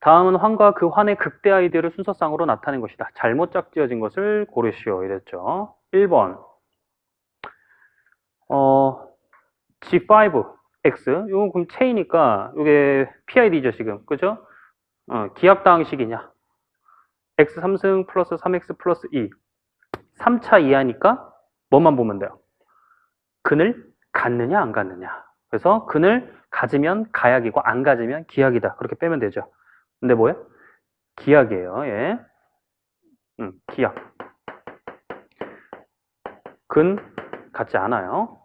다음은 환과 그 환의 극대 아이디어를 순서상으로 나타낸 것이다. 잘못 짝지어진 것을 고르시오. 이랬죠. 1번. 어, G5, X. 이건 그럼 체이니까, 이게 PID죠, 지금. 그죠? 어, 기압당식이냐. X 3승 플러스 3X 플러스 2. 3차 이하니까 뭐만 보면 돼요? 근을 갖느냐, 안 갖느냐. 그래서 근을 가지면 가약이고, 안 가지면 기약이다. 그렇게 빼면 되죠. 근데 뭐예요? 기약이에요. 예. 음, 기약. 근 같지 않아요.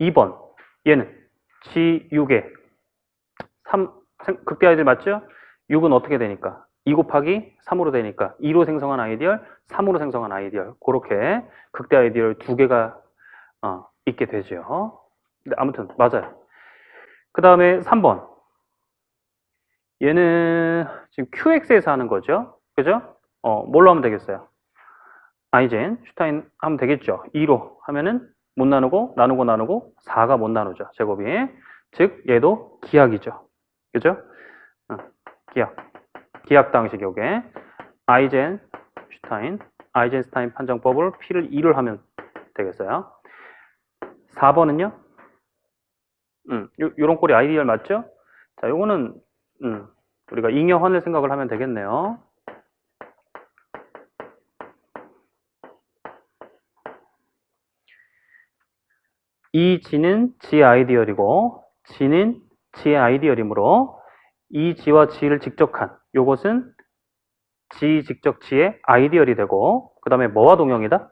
2번. 얘는 G6에 3 극대 아이디어 맞죠? 6은 어떻게 되니까? 2 곱하기 3으로 되니까 2로 생성한 아이디얼, 3으로 생성한 아이디얼. 그렇게 극대 아이디얼 두 개가 어, 있게 되죠. 근데 아무튼 맞아요. 그 다음에 3번. 얘는 지금 QX에서 하는 거죠. 그죠? 어, 뭘로 하면 되겠어요? 아이젠, 슈타인 하면 되겠죠. 2로 하면은 못 나누고, 나누고, 나누고, 4가 못 나누죠. 제곱이. 즉, 얘도 기약이죠. 그죠? 어, 기약. 기약 당식 요게. 아이젠, 슈타인, 아이젠스타인 판정법을 P를 2를 하면 되겠어요. 4번은요? 음, 요, 요런 꼴이 아이디얼 맞죠? 자, 요거는, 음, 우리가 잉여환을 생각을 하면 되겠네요. 이 G는 G 아이디얼이고 G는 G의 아이디얼이므로 이 G와 G를 직접한 요것은 G 직접 G의 아이디얼이 되고 그 다음에 뭐와 동형이다?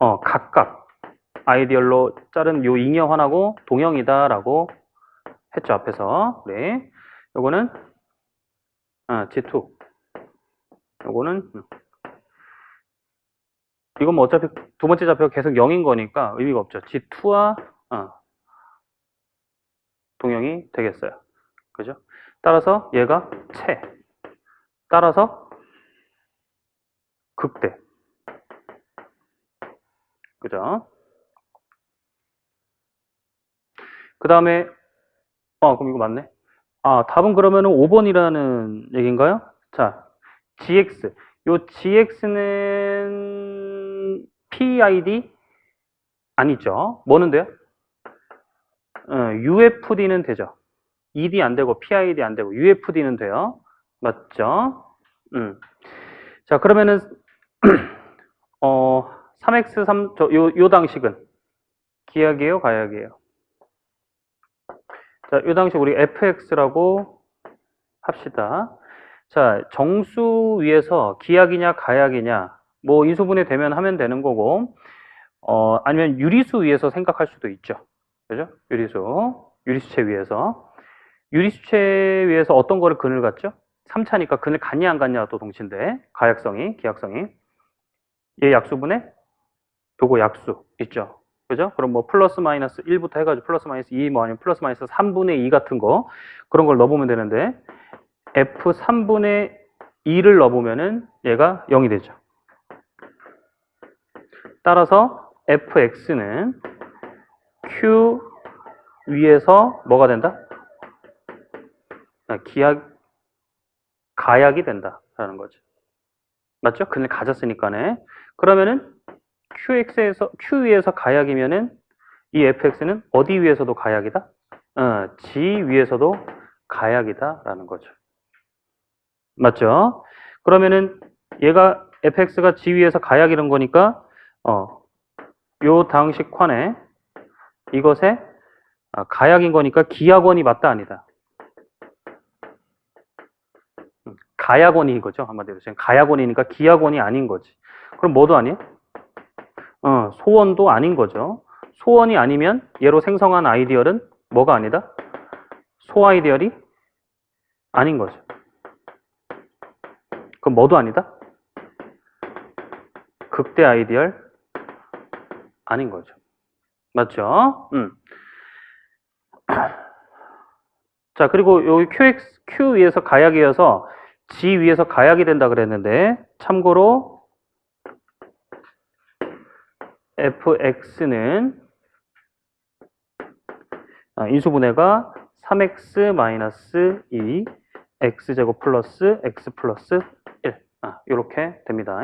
어 각각 아이디얼로 자른 요 잉여환하고 동형이다라고 했죠 앞에서 네 요거는 아, G2 요거는 음. 이건 뭐 어차피 두 번째 좌표가 계속 0인 거니까 의미가 없죠. G2와 어, 동형이 되겠어요. 그죠? 따라서 얘가 채. 따라서 극대. 그죠? 그 다음에 아 그럼 이거 맞네. 아 답은 그러면은 5번이라는 얘기인가요? 자, GX. 요 GX는 PID 아니죠. 뭐는데요? 어, UFD는 되죠. ED 안 되고 PID 안 되고 UFD는 돼요. 맞죠? 음. 자, 그러면은 어, 3x3 저 요 요 당식은 기약이에요, 가약이에요? 자, 요 당식 우리 fx라고 합시다. 자, 정수 위에서 기약이냐 가약이냐 뭐 인수분해 되면 하면 되는 거고 어, 아니면 유리수 위에서 생각할 수도 있죠. 그죠? 유리수. 유리수체 위에서. 유리수체 위에서 어떤 거를 근을 갖죠? 3차니까 근을 갖냐 안 갖냐가 또 동시인데 가약성이, 기약성이. 얘 약수분해 요거 약수 있죠. 그죠? 그럼 뭐 플러스 마이너스 1부터 해가지고 플러스 마이너스 2, 뭐 아니면 플러스 마이너스 3분의 2 같은 거 그런 걸 넣어보면 되는데 F3분의 2를 넣어보면은 얘가 0이 되죠. 따라서 fx는 q 위에서 뭐가 된다? 아, 기약, 가약이 된다라는 거죠. 맞죠? 근을 가졌으니까네. 그러면은 qx에서 q 위에서 가약이면은 이 fx는 어디 위에서도 가약이다? 어, g 위에서도 가약이다라는 거죠. 맞죠? 그러면은 얘가 fx가 g 위에서 가약 이런 거니까 어, 요 당식 환에 이것에 아, 가약인 거니까 기약원이 맞다 아니다. 음, 가약원이 이거죠 한마디로 지금 가약원이니까 기약원이 아닌 거지. 그럼 뭐도 아니에요? 어, 소원도 아닌 거죠. 소원이 아니면 얘로 생성한 아이디얼은 뭐가 아니다? 소 아이디얼이 아닌 거죠. 그럼 뭐도 아니다? 극대 아이디얼 아닌 거죠. 맞죠? 음. 자, 그리고 여기 QX, Q 위에서 가약이어서 G 위에서 가약이 된다 그랬는데, 참고로 fx는 아, 인수분해가 3x-2 x제곱 플러스 x 플러스 1. 아, 이렇게 됩니다.